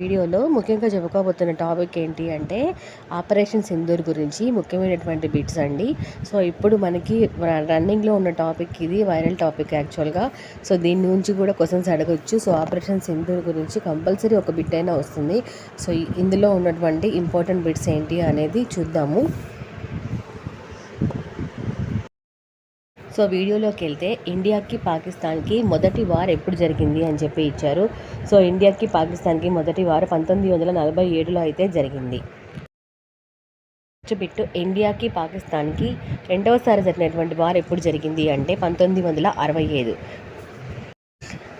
వీడియోలో ముఖ్యంగా చెప్పుకోబోతున్న టాపిక్ ఏంటి అంటే ఆపరేషన్ సింధూర్ గురించి ముఖ్యమైనటువంటి బిట్స్ అండి. సో ఇప్పుడు మనకి రన్నింగ్లో ఉన్న టాపిక్ ఇది వైరల్ టాపిక్ యాక్చువల్గా. సో దీని నుంచి కూడా క్వశ్చన్స్ అడగొచ్చు. సో ఆపరేషన్ సింధూర్ గురించి కంపల్సరీ ఒక బిట్ అయినా వస్తుంది. సో ఇందులో ఉన్నటువంటి ఇంపార్టెంట్ బిట్స్ ఏంటి అనేది చూద్దాము. సో వీడియోలోకి వెళ్తే ఇండియాకి పాకిస్తాన్కి మొదటి వార్ ఎప్పుడు జరిగింది అని చెప్పి ఇచ్చారు. సో ఇండియాకి పాకిస్తాన్కి మొదటి వార్ పంతొమ్మిది వందల నలభై ఏడులో అయితే జరిగింది. బిట్టు ఇండియాకి పాకిస్తాన్కి రెండవసారి జరిగినటువంటి వార్ ఎప్పుడు జరిగింది అంటే పంతొమ్మిది వందల అరవై ఐదు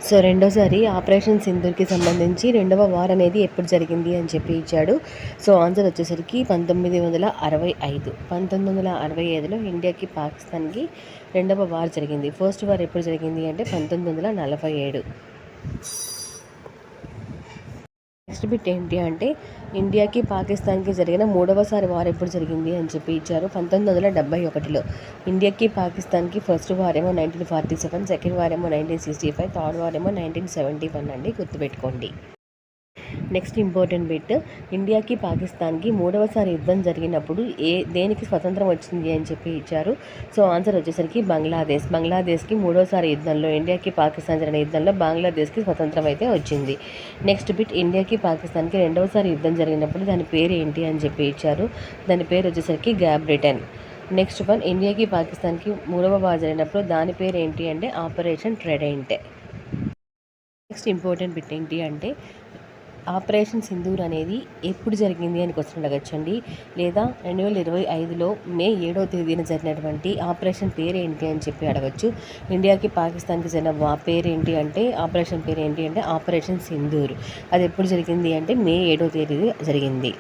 సో రెండోసారి ఆపరేషన్ సింధూర్కి సంబంధించి రెండవ వార్ అనేది ఎప్పుడు జరిగింది అని చెప్పి ఇచ్చాడు. సో ఆన్సర్ వచ్చేసరికి పంతొమ్మిది వందల అరవై ఐదు. పంతొమ్మిది వందల అరవై ఐదులో ఇండియాకి పాకిస్తాన్కి రెండవ వార్ జరిగింది. ఫస్ట్ వార్ ఎప్పుడు జరిగింది అంటే పంతొమ్మిది వందల నలభై ఏడు. నెక్స్ట్ బిట్ ఏంటి అంటే ఇండియాకి పాకిస్తాన్కి జరిగిన మూడవసారి వార్ ఎప్పుడు జరిగింది అని చెప్పి ఇచ్చారు పంతొమ్మిది వందల డెబ్బై ఒకటిలో. ఇండియాకి పాకిస్తాన్కి ఫస్ట్ వార్ ఏమో nineteen forty seven second war ఏమో nineteen sixty five third war ఏమో నైన్టీన్ సెవెంటీ వన్ అండి. గుర్తుపెట్టుకోండి. Next important bit. ఇండియాకి పాకిస్తాన్కి మూడవసారి యుద్ధం జరిగినప్పుడు ఏ దేనికి స్వతంత్రం వచ్చింది అని చెప్పి ఇచ్చారు. సో ఆన్సర్ వచ్చేసరికి బంగ్లాదేశ్. బంగ్లాదేశ్కి మూడవసారి యుద్ధంలో ఇండియాకి పాకిస్తాన్ జరిగిన యుద్ధంలో బంగ్లాదేశ్కి స్వతంత్రం అయితే వచ్చింది. నెక్స్ట్ బిట్ ఇండియాకి పాకిస్తాన్కి రెండవసారి యుద్ధం జరిగినప్పుడు దాని పేరు ఏంటి అని చెప్పి ఇచ్చారు. దాని పేరు వచ్చేసరికి గ్యాబ్ బ్రిటన్. నెక్స్ట్ వన్ ఇండియాకి పాకిస్తాన్కి మూడవ వార్ జరిగినప్పుడు దాని పేరు ఏంటి అంటే operation trident. Next important bit ఏంటి అంటే ఆపరేషన్ సింధూర్ అనేది ఎప్పుడు జరిగింది అని క్వశ్చన్ అడగచ్చండి. లేదా రెండు వేల ఇరవై ఐదులో మే ఏడవ తేదీన జరిగినటువంటి ఆపరేషన్ పేరేంటి అని చెప్పి అడగచ్చు. ఇండియాకి పాకిస్తాన్కి జరిగిన పేరేంటి అంటే ఆపరేషన్ పేరు ఏంటి అంటే ఆపరేషన్ సింధూర్. అది ఎప్పుడు జరిగింది అంటే మే ఏడవ తేదీ జరిగింది.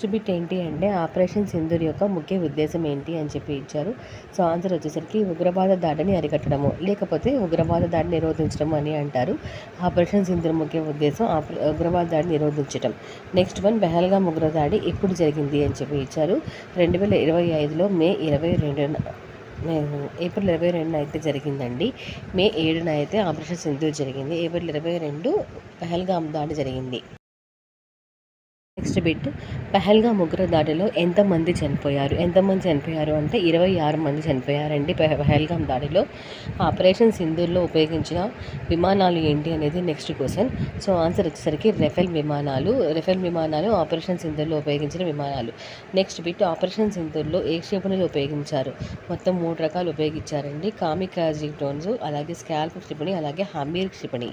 ఫస్ట్ బిట్ ఏంటి అంటే ఆపరేషన్ సింధూర్ యొక్క ముఖ్య ఉద్దేశం ఏంటి అని చెప్పి ఇచ్చారు. సో ఆన్సర్ వచ్చేసరికి ఉగ్రవాద దాడిని అరికట్టడము లేకపోతే ఉగ్రవాద దాడిని నిరోధించడం అని అంటారు. ఆపరేషన్ సింధూర్ ముఖ్య ఉద్దేశం ఉగ్రవాద దాడిని నిరోధించడం నెక్స్ట్ వన్ బెహల్గా ఉగ్ర దాడి ఎప్పుడు జరిగింది అని చెప్పి ఇచ్చారు. రెండు వేల ఇరవై ఐదులో మే ఇరవై రెండున ఏప్రిల్ ఇరవై రెండున అయితే జరిగిందండి. మే ఏడున అయితే ఆపరేషన్ సింధూర్ జరిగింది. ఏప్రిల్ ఇరవై రెండు పహల్గామ్ దాడి జరిగింది. నెక్స్ట్ బిట్ పెహల్గా ముగ్గురు దాడిలో ఎంతమంది చనిపోయారు? ఎంతమంది చనిపోయారు అంటే ఇరవై ఆరు మంది చనిపోయారండి పహల్గామ్ దాడిలో. ఆపరేషన్ సింధూర్లో ఉపయోగించిన విమానాలు ఏంటి అనేది నెక్స్ట్ క్వశ్చన్. సో ఆన్సర్ వచ్చేసరికి రెఫెల్ విమానాలు రెఫెల్ విమానాలు ఆపరేషన్ సింధూర్లో ఉపయోగించిన విమానాలు. నెక్స్ట్ బిట్ ఆపరేషన్ సింధూర్లో ఏ క్షిపణులు ఉపయోగించారు? మొత్తం మూడు రకాలు ఉపయోగించారండి. కామికాజీ డ్రోన్స్ అలాగే స్కాల్ప్ క్షిపణి అలాగే హమీర్ క్షిపణి.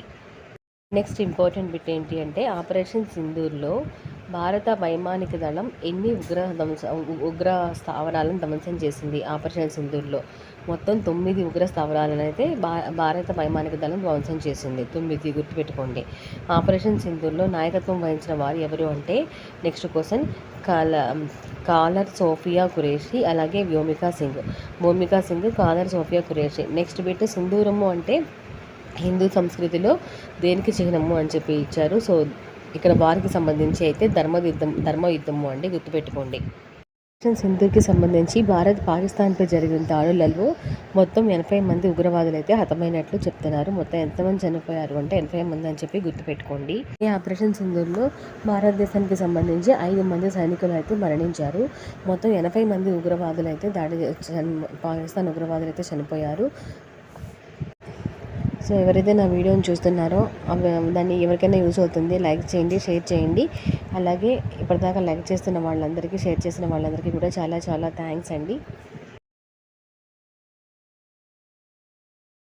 నెక్స్ట్ ఇంపార్టెంట్ బిట్ ఏంటి అంటే ఆపరేషన్ సింధూర్లో భారత వైమానిక దళం ఎన్ని ఉగ్ర ధ్వంస ఉగ్ర స్థావరాలను ధ్వంసం చేసింది ఆపరేషన్ సింధూర్లో మొత్తం తొమ్మిది ఉగ్ర స్థావరాలను అయితే భారత వైమానిక దళం ధ్వంసం చేసింది. తొమ్మిది గుర్తుపెట్టుకోండి. ఆపరేషన్ సింధూర్లో నాయకత్వం వహించిన వారు ఎవరు అంటే నెక్స్ట్ క్వశ్చన్ కాల కాలర్ సోఫియా కురేషి అలాగే Vyomika Singh. Bhumika Singh colonel Sofiya Qureshi next bit సింధూరము అంటే హిందూ సంస్కృతిలో దేనికి చిహ్నము అని చెప్పి ఇచ్చారు. సో ఇక్కడ వారికి సంబంధించి అయితే ధర్మ యుద్ధం ధర్మ యుద్ధము అండి గుర్తుపెట్టుకోండి. సింధుకి సంబంధించి భారత్ పాకిస్తాన్పై జరిగిన దాడులలో మొత్తం ఎనభై మంది ఉగ్రవాదులు అయితే హతమైనట్లు చెప్తున్నారు. మొత్తం ఎంతమంది చనిపోయారు అంటే ఎనభై మంది అని చెప్పి గుర్తుపెట్టుకోండి. ఈ ఆపరేషన్ సింధూర్లో భారతదేశానికి సంబంధించి ఐదు మంది సైనికులు అయితే మరణించారు. మొత్తం ఎనభై మంది ఉగ్రవాదులు అయితే దాడి పాకిస్తాన్ ఉగ్రవాదులు అయితే చనిపోయారు. సో ఎవరైతే నా వీడియోని చూస్తున్నారో దాన్ని ఎవరికైనా యూస్ అవుతుంది లైక్ చేయండి షేర్ చేయండి. అలాగే ఇప్పటిదాకా లైక్ చేస్తున్న వాళ్ళందరికీ షేర్ చేసిన వాళ్ళందరికీ కూడా చాలా చాలా థ్యాంక్స్ అండి.